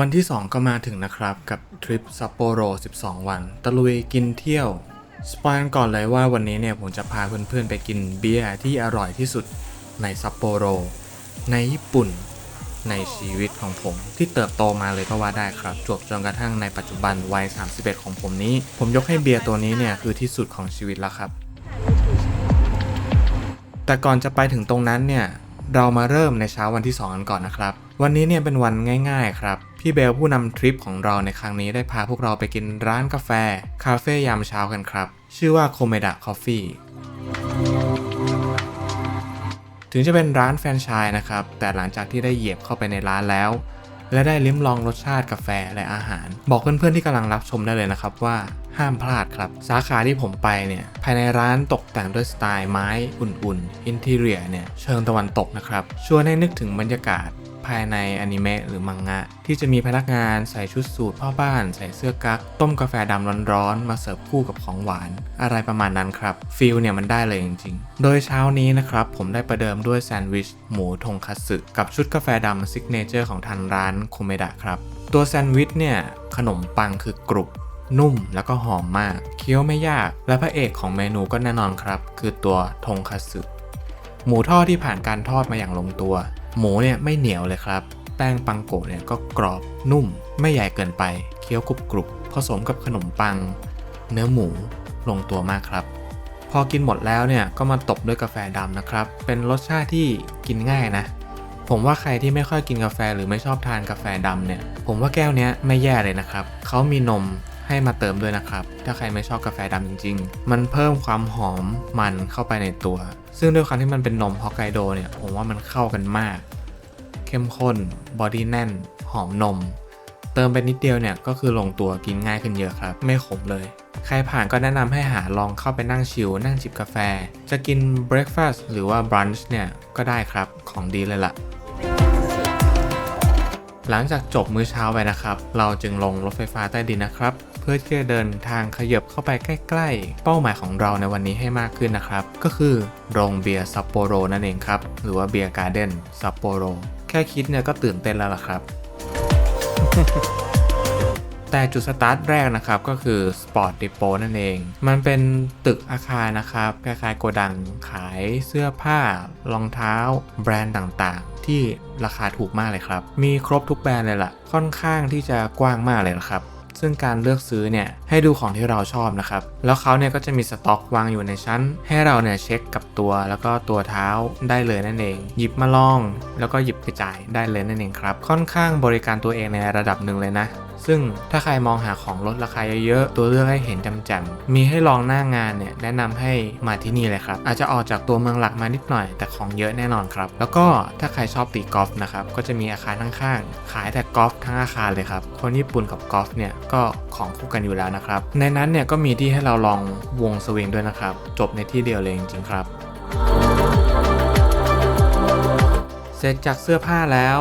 วันที่ 2 ก็มาถึงนะครับกับทริปซัปโปโร 12 วัน ตะลุยกินเที่ยว สปอยกันก่อนเลยว่าวันนี้เนี่ยผมจะพาเพื่อนๆไปกินเบียร์ที่อร่อยที่สุดในซัปโปโร ในญี่ปุ่น ในชีวิตของผมที่เติบโตมาเลยก็ว่าได้ครับจวบจนกระทั่งในปัจจุบันวัย 31 ของผมนี้ ผมยกให้เบียร์ตัวนี้เนี่ยคือที่สุดของชีวิตแล้วครับ แต่ก่อนจะไปถึงตรงนั้นเนี่ยเรามาเริ่มในเช้าวันที่ 2 กันก่อนนะครับ วันนี้เนี่ยเป็นวันง่ายๆครับ พี่เบลผู้นำทริปของเราในครั้งนี้ได้พาพวกเราไปกินร้านกาแฟ คาเฟ่ยามเช้ากันครับ ชื่อว่าโคเมดะคอฟฟี่ถึงจะเป็นร้านแฟรนไชส์นะครับ แต่หลังจากที่ได้เหยียบเข้าไปในร้านแล้ว และได้ลิ้มลองรสชาติกาแฟและอาหาร บอกเพื่อนๆที่กำลังรับชมได้เลยนะครับว่าห้ามพลาดครับ สาขาที่ผมไปเนี่ย ภายในร้านตกแต่งด้วยสไตล์ไม้อุ่นๆอินทีเรียเนี่ยเชิงตะวันตกนะครับชวนให้นึกถึงบรรยากาศ ภายในอนิเมะหรือมังงะ ที่จะมีพนักงานใส่ชุดสูทพ่อบ้าน ใส่เสื้อกั๊กต้มกาแฟดำร้อนๆ มาเสิร์ฟคู่กับของหวาน อะไรประมาณนั้นครับฟิลเนี่ยมันได้เลยจริงๆ โดยเช้านี้นะครับผมได้ประเดิมด้วยแซนด์วิชหมูทงคัตสึกับชุดกาแฟดำซิกเนเจอร์ของทางร้านโคเมดะครับตัวแซนด์วิชเนี่ยขนมปังคือกรุบนุ่มแล้วก็หอมมากเคี้ยวไม่ยาก และพระเอกของเมนูก็แน่นอนครับ คือตัวทงคัตสึหมูทอดที่ผ่านการทอดมาอย่างลงตัว หมูเนี่ยไม่เหนียวเลยครับ แป้งปังโกะเนี่ยก็กรอบนุ่ม ไม่ใหญ่เกินไป เคี้ยวกรุบกรุบผสมกับขนมปัง เนื้อหมูลงตัวมากครับ พอกินหมดแล้วเนี่ยก็มาตบด้วยกาแฟดำนะครับ เป็นรสชาติที่กินง่ายนะ ผมว่าใครที่ไม่ค่อยกินกาแฟหรือไม่ชอบทานกาแฟดำเนี่ย ผมว่าแก้วนี้ไม่แย่เลยนะครับ เขามีนมให้มาเติมด้วยนะครับ ถ้าใครไม่ชอบกาแฟดำจริง ๆ มันเพิ่มความหอมมันเข้าไปในตัว ซึ่งด้วยความที่มันเป็นนมฮอกไกโดเนี่ย ผมว่ามันเข้ากันมาก เข้มข้น บอดี้แน่น หอมนม เติมไปนิดเดียวเนี่ย ก็คือลงตัวกินง่ายขึ้นเยอะครับ ไม่ขมเลย ใครผ่านก็แนะนำให้หาลองเข้าไปนั่งชิลนั่งจิบกาแฟ จะกินเบร a ฟาสต์หรือว่าบรันช์เนี่ย ก็ได้ครับของดีเลยล่ะหลังจากจบมื้อเช้าไปนะครับ เราจึงลงรถไฟฟ้าใต้ดินนะครับ พื่อที่จะเดินทางขยับเข้าไปใกล้ ๆ เป้าหมายของเราในวันนี้ให้มากขึ้นนะครับ ก็คือโรงเบียร์ซัปโปโรนั่นเองครับ หรือว่าเบียร์การ์เด้นซัปโปโรแค่คิดเนี่ยก็ตื่นเต้นแล้วล่ะครับ แต่จุดสตาร์ทแรกนะครับก็คือ Sport Depot นั่นเอง มันเป็นตึกอาคารนะครับคล้ายๆโกดังขายเสื้อผ้ารองเท้า แบรนด์ต่างๆ ที่ราคาถูกมากเลยครับ มีครบทุกแบรนด์เลยล่ะ ค่อนข้างที่จะกว้างมากเลยนะครับ ซึ่งการเลือกซื้อเนี่ยให้ดูของที่เราชอบนะครับ แล้วเขาเนี่ยก็จะมีสต็อกวางอยู่ในชั้น ให้เราเนี่ยเช็คกับตัวแล้วก็ตัวเท้าได้เลยนั่นเอง หยิบมาลอง แล้วก็หยิบไปจ่ายได้เลยนั่นเองครับ ค่อนข้างบริการตัวเองในระดับหนึ่งเลยนะ ซึ่งถ้าใครมองหาของลดราคาเยอะๆตัวเลือกให้เห็นจำๆมีให้ลองหน้างานเนี่ยแนะนำให้มาที่นี่เลยครับ อาจจะออกจากตัวเมืองหลักมานิดหน่อย แต่ของเยอะแน่นอนครับ แล้วก็ถ้าใครชอบตีกอล์ฟนะครับก็จะมีอาคารข้างๆขายแต่กอล์ฟทั้งอาคารเลยครับคนญี่ปุ่นกับกอล์ฟเนี่ยก็ของคู่กันอยู่แล้วนะครับในนั้นเนี่ยก็มีที่ให้เราลองวงสวิงด้วยนะครับจบในที่เดียวเลยจริงๆครับเสร็จจากเสื้อผ้าแล้ว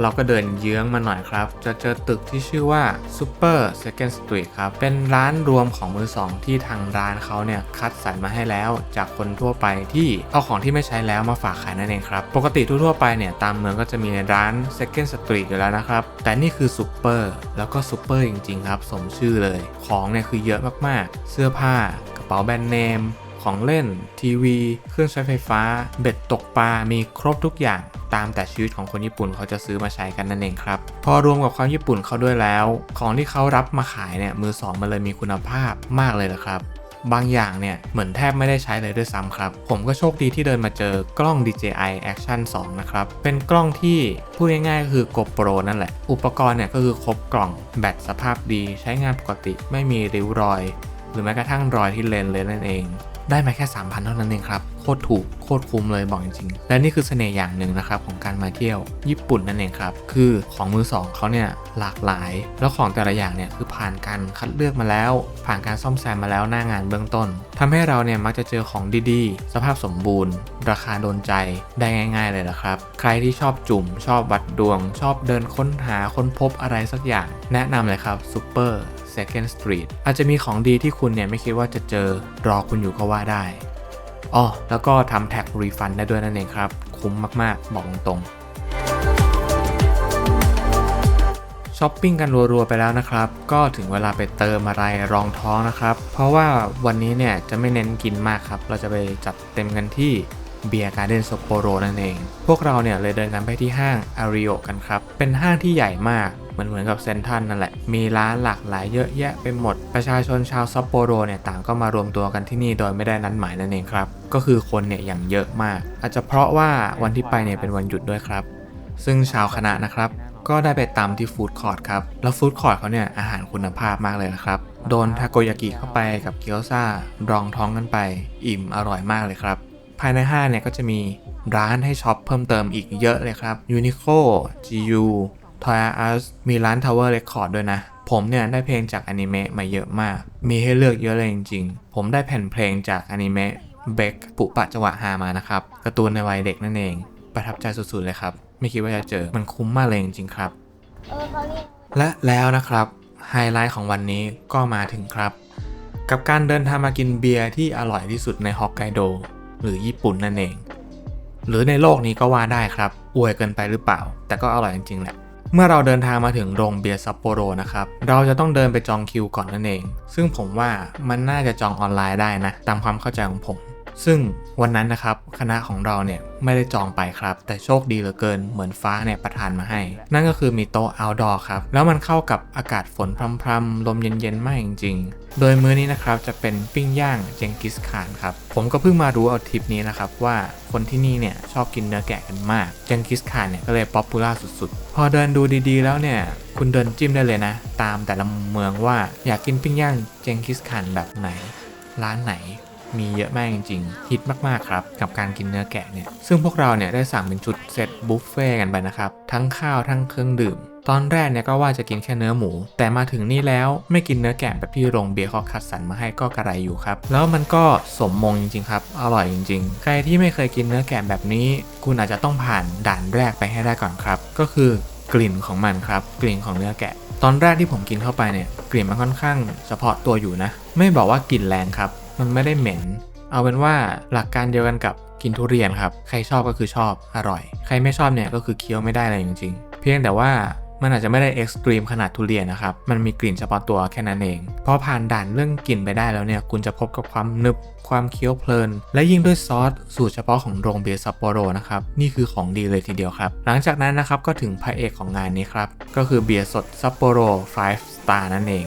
เราก็เดินเยื้องมาหน่อยครับ จะเจอตึกที่ชื่อว่า Super Second Street ครับ เป็นร้านรวมของมือสองที่ทางร้านเขาเนี่ยคัดสรรมาให้แล้ว จากคนทั่วไปที่เอาของที่ไม่ใช้แล้วมาฝากขายนั่นเองครับ ปกติทั่วๆไปเนี่ยตามเมืองก็จะมีในร้าน Second Street อยู่แล้วนะครับ แต่นี่คือ Super แล้วก็ Super จริงๆครับสมชื่อเลย ของเนี่ยคือเยอะมากๆ เสื้อผ้ากระเป๋าแบรนด์เนมของเล่น ทีวี เครื่องใช้ไฟฟ้า เบ็ดตกปลา มีครบทุกอย่าง ตามแต่ชีวิตของคนญี่ปุ่นเขาจะซื้อมาใช้กันนั่นเองครับ พอรวมกับความญี่ปุ่นเขาด้วยแล้ว ของที่เขารับมาขายเนี่ยมือสองมันเลยมีคุณภาพมากเลยละครับบางอย่างเนี่ย เหมือนแทบไม่ได้ใช้เลยด้วยซ้ำครับ ผมก็โชคดีที่เดินมาเจอกล้อง DJI Action 2 นะครับ เป็นกล้องที่พูดง่ายๆก็คือ GoPro นั่นแหละ อุปกรณ์เนี่ยก็คือครบกล่อง แบตสภาพดี ใช้งานปกติไม่มีริ้วรอย หรือแม้กระทั่งรอยที่เลนเลยนั่นเอง ได้มาแค่ 3,000 เท่านั้นเองครับ โคตรถูกโคตรคุ้มเลยบอกจริงๆ และนี่คือเสน่ห์อย่างหนึ่งนะครับของการมาเที่ยวญี่ปุ่นนั่นเองครับ คือของมือสองเขาเนี่ยหลากหลาย แล้วของแต่ละอย่างเนี่ยคือผ่านการคัดเลือกมาแล้ว ผ่านการซ่อมแซมมาแล้วหน้างานเบื้องต้นทำให้เราเนี่ยมักจะเจอของดีๆ สภาพสมบูรณ์ ราคาโดนใจได้ง่าย ๆเลยละครับ ใครที่ชอบจุ่ม ชอบวัดดวง ชอบเดินค้นหาค้นพบอะไรสักอย่าง แนะนำเลยครับซูเปอร์ Second Street อาจจะมีของดีที่คุณเนี่ยไม่คิดว่าจะเจอรอคุณอยู่ก็ว่าได้อ๋อแล้วก็ทำแท็กรีฟันได้ด้วยนั่นเองครับ คุ้มมากๆ บอกตรงช้อปปิ้งกันรัวๆไปแล้วนะครับ ก็ถึงเวลาไปเติมอะไรรองท้องนะครับ เพราะว่าวันนี้เนี่ยจะไม่เน้นกินมากครับ เราจะไปจัดเต็มกันที่ เบียร์การ์เดนโซโปโรนั่นเอง พวกเราเนี่ยเลยเดินกันไปที่ห้างอาริโอกันครับ เป็นห้างที่ใหญ่มากเหมือนเหมือนกับเซนทรัลนั่นแหละ มีร้านหลากหลายเยอะแยะไปหมด ประชาชนชาวซัปโปโรเนี่ยต่างก็มารวมตัวกันที่นี่โดยไม่ได้นัดหมายนั่นเองครับ ก็คือคนเนี่ยอย่างเยอะมาก อาจจะเพราะว่าวันที่ไปเนี่ยเป็นวันหยุดด้วยครับ ซึ่งชาวคณะนะครับ ก็ได้ไปตำที่ฟู้ดคอร์ทครับ แล้วฟู้ดคอร์ทเขาเนี่ยอาหารคุณภาพมากเลยนะครับ โดนทาโกยากิเข้าไปกับเกี๊ยวซ่ารองท้องกันไป อิ่มอร่อยมากเลยครับ ภายในห้างเนี่ยก็จะมีร้านให้ช็อปเพิ่มเติมอีกเยอะเลยครับ Uniqlo GU Toy R Us มีร้าน Tower Record ด้วยนะ ผมเนี่ยได้เพลงจากอนิเมะมาเยอะมาก มีให้เลือกเยอะเลยจริงๆ ผมได้แผ่นเพลงจากอนิเมะเบคปุปะจังหวะฮามานะครับการ์ตูนในวัยเด็กนั่นเอง ประทับใจสุดๆเลยครับ ไม่คิดว่าจะเจอมันคุ้มมากเลยจริงๆครับ และแล้วนะครับไฮไลท์ของวันนี้ก็มาถึงครับ กับการเดินทางมากินเบียร์ที่อร่อยที่สุดในฮอกไกโด หรือญี่ปุ่นนั่นเอง หรือในโลกนี้ก็ว่าได้ครับ อวยเกินไปหรือเปล่า แต่ก็อร่อยจริงๆแหละ เมื่อเราเดินทางมาถึงโรงเบียร์ซัปโปโรนะครับ เราจะต้องเดินไปจองคิวก่อนนั่นเอง ซึ่งผมว่ามันน่าจะจองออนไลน์ได้นะ ตามความเข้าใจของผม ซึ่งวันนั้นนะครับคณะของเราเนี่ยไม่ได้จองไปครับ แต่โชคดีเหลือเกินเหมือนฟ้าเนี่ยประทานมาให้ นั่นก็คือมีโต๊ะ outdoor ครับ แล้วมันเข้ากับอากาศฝนพรำๆ ลมเย็นๆ มากจริงๆ โดยมื้อนี้นะครับจะเป็นปิ้งย่างเจงกิสข่านครับ ผมก็เพิ่งมารู้เอาทริปนี้นะครับว่าคนที่นี่เนี่ยชอบกินเนื้อแกะกันมากเจงกิสข่านเนี่ยก็เลยป๊อปปูล่าสุดๆ พอเดินดูดีๆ แล้วเนี่ยคุณเดินจิ้มได้เลยนะ ตามแต่ละเมืองว่าอยากกินปิ้งย่างเจงกิสข่านแบบไหน ร้านไหน มีเยอะมากจริงๆฮิตมากๆครับ กับการกินเนื้อแกะเนี่ย ซึ่งพวกเราเนี่ยได้สั่งเป็นชุดเซตบุฟเฟ่กันไปนะครับ ทั้งข้าวทั้งเครื่องดื่ม ตอนแรกเนี่ยก็ว่าจะกินแค่เนื้อหมู แต่มาถึงนี่แล้วไม่กินเนื้อแกะแบบที่โรงเบียร์เขาคัดสรรมาให้ก็กระไรอยู่ครับ แล้วมันก็สมมงจริงๆครับ อร่อยจริง ๆ ใครที่ไม่เคยกินเนื้อแกะแบบนี้ คุณอาจจะต้องผ่านด่านแรกไปให้ได้ก่อนครับ ก็คือกลิ่นของมันครับ กลิ่นของเนื้อแกะ ตอนแรกที่ผมกินเข้าไปเนี่ยกลิ่นมันค่อนข้างเฉพาะตัวอยู่นะ ไม่บอกว่ากลิ่นแรงครับ มันไม่ได้เหม็น เอาเป็นว่าหลักการเดียวกันกับกินทุเรียนครับ ใครชอบก็คือชอบอร่อย ใครไม่ชอบเนี่ยก็คือเคี้ยวไม่ได้เลยจริงๆ เพียงแต่ว่ามันอาจจะไม่ได้เอ็กซ์ตรีมขนาดทุเรียนนะครับ มันมีกลิ่นเฉพาะตัวแค่นั้นเอง พอผ่านด่านเรื่องกลิ่นไปได้แล้วเนี่ย คุณจะพบกับความนึบ ความเคี้ยวเพลิน และยิ่งด้วยซอสสูตรเฉพาะของโรงเบียร์ซัปโปโรนะครับ นี่คือของดีเลยทีเดียวครับ หลังจากนั้นนะครับก็ถึงพระเอกของงานนี้ครับ ก็คือเบียร์สดซัปโปโร5 Star นั่นเอง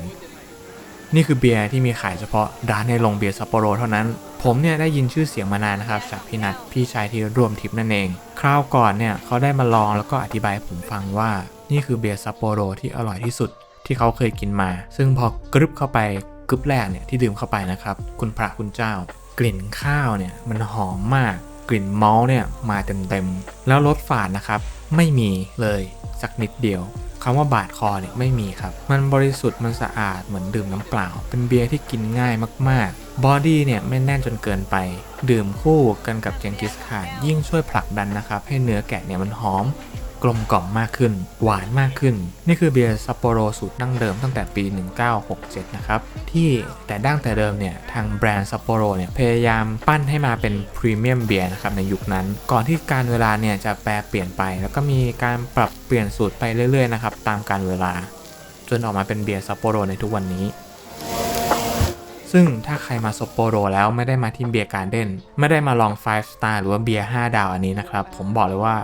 นี่คือเบียร์ที่มีขายเฉพาะร้านในโรงเบียร์ซัปโปโรเท่านั้น ผมเนี่ยได้ยินชื่อเสียงมานานนะครับจากพี่นัทพี่ชายที่ร่วมทริปนั่นเอง คราวก่อนเนี่ยเขาได้มาลองแล้วก็อธิบายผมฟังว่า นี่คือเบียร์ซัปโปโรที่อร่อยที่สุดที่เขาเคยกินมา ซึ่งพอกรึบเข้าไปกรึบแรกเนี่ยที่ดื่มเข้าไปนะครับ คุณพระคุณเจ้า กลิ่นข้าวเนี่ยมันหอมมาก กลิ่นมอลต์เนี่ยมาเต็มๆแล้วรสฝาดนะครับ ไม่มีเลยสักนิดเดียว คำว่าบาดคอเนี่ยไม่มีครับ มันบริสุทธิ์มันสะอาดเหมือนดื่มน้ำเปล่า เป็นเบียร์ที่กินง่ายมากๆ บอดี้เนี่ยไม่แน่นจนเกินไป ดื่มคู่กันกับเจงกิสข่านยิ่งช่วยผลักดันนะครับ ให้เนื้อแกะเนี่ยมันหอม กลมกล่อมมากขึ้น หวานมากขึ้น นี่คือเบียร์ซัปโปโรสูตรดั้งเดิมตั้งแต่ปี 1967 นะครับ ที่แต่ดั้งแต่เดิมเนี่ย ทางแบรนด์ซัปโปโรเนี่ย พยายามปั้นให้มาเป็นพรีเมียมเบียร์นะครับในยุคนั้น ก่อนที่การเวลาเนี่ย จะแปรเปลี่ยนไป แล้วก็มีการปรับเปลี่ยนสูตรไปเรื่อยๆนะครับตามการเวลา จนออกมาเป็นเบียร์ซัปโปโรในทุกวันนี้ซึ่งถ้าใครมาซัปโปโรแล้วไม่ได้มาที่เบียร์การเด้นไม่ได้มาลอง 5 star หรือว่าเบียร์ 5 ดาวอันนี้นะครับ ผมบอกเลยว่า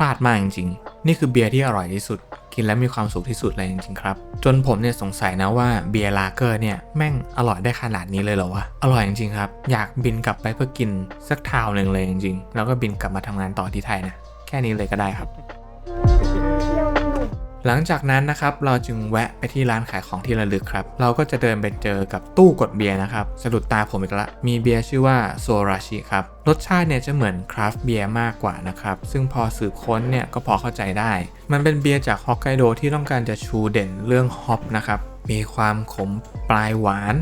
ลาดมากจริงๆ นี่คือเบียร์ที่อร่อยที่สุด กินแล้วมีความสุขที่สุดเลยจริงๆครับ จนผมเนี่ยสงสัยนะว่าเบียร์ลาเกอร์เนี่ยแม่งอร่อยได้ขนาดนี้เลยเหรอวะ อร่อยจริงๆครับ อยากบินกลับไปเพื่อกินสักทาวหนึ่งเลยจริงๆ แล้วก็บินกลับมาทำงานต่อที่ไทยนะ แค่นี้เลยก็ได้ครับ หลังจากนั้นนะครับเราจึงแวะไปที่ร้านขายของที่ระลึกครับ เราก็จะเดินไปเจอกับตู้กดเบียร์นะครับสะดุดตาผมอีกละมีเบียร์ชื่อว่าโซราชิครับรสชาติเนี่ยจะเหมือนคราฟต์เบียร์มากกว่านะครับ ซึ่งพอสืบค้นเนี่ยก็พอเข้าใจได้ มันเป็นเบียร์จากฮอกไกโดที่ต้องการจะชูเด่นเรื่องฮอปนะครับมีความขมปลายหวาน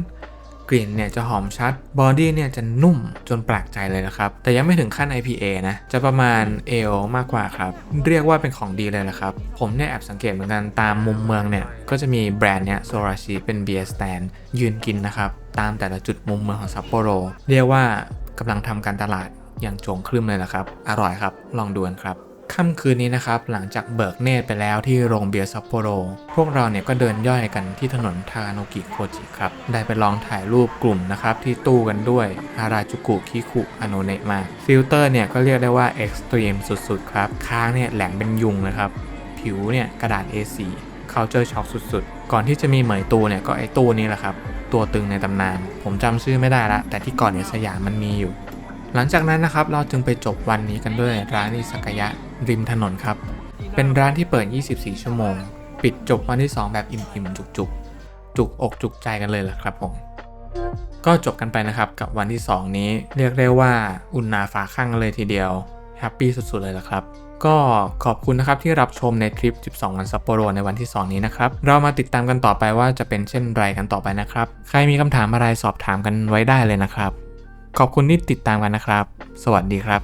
กลิ่นเนี่ยจะหอมชัด บอดี้เนี่ยจะนุ่มจนแปลกใจเลยนะครับ แต่ยังไม่ถึงขั้น IPA นะ จะประมาณเอลมากกว่าครับ เรียกว่าเป็นของดีเลยนะครับ ผมเนี่ยแอบสังเกตเหมือนกันตามมุมเมืองเนี่ย ก็จะมีแบรนด์เนี่ยโซราชิเป็นเบียร์สแตนยืนกินนะครับ ตามแต่ละจุดมุมเมืองของซัปโปโร เรียกว่ากำลังทำการตลาดอย่างโจงครึ่มเลยละครับ อร่อยครับ ลองดูกันครับ ค่ำคืนนี้นะครับ หลังจากเบิกเนตรไปแล้วที่โรงเบียร์ซัปโปโร พวกเราเนี่ยก็เดินย่อยกันที่ถนนทาโนกิโคจิครับ ได้ไปลองถ่ายรูปกลุ่มนะครับ ที่ตู้กันด้วยฮาราจูกุคิคุอโนเนะมากฟิลเตอร์เนี่ยก็เรียกได้ว่าเอ็กซ์ตรีมสุดๆครับ ค้างเนี่ยแหลมเป็นยุงนะครับ ผิวเนี่ยกระดาษ A4 culture shock สุดๆ ก่อนที่จะมีเหมยตูเนี่ยก็ไอตู้นี้แหละครับ ตัวตึงในตำนาน ผมจำชื่อไม่ได้ละ แต่ที่ก่อนเนี่ยสยามมันมีอยู่ หลังจากนั้นนะครับเราจึงไปจบวันนี้กันด้วยร้านอิซากยะริมถนนครับ เป็นร้านที่เปิด 24 ชั่วโมง ปิดจบวันที่ 2 แบบอิ่มๆจุกๆ จุกอกจุกใจกันเลยล่ะครับผมก็จบกันไปนะครับกับวันที่ 2 นี้เรียกได้ว่าอุ่นหนาฝาข้างเลยทีเดียวแฮปปี้สุดๆเลยล่ะครับ ก็ขอบคุณนะครับที่รับชมในทริป 12 วันซัปโปโรในวันที่ 2 นี้นะครับ เรามาติดตามกันต่อไปว่าจะเป็นเช่นไรกันต่อไปนะครับ ใครมีคำถามอะไรสอบถามกันไว้ได้เลยนะครับ ขอบคุณที่ติดตามกันนะครับ สวัสดีครับ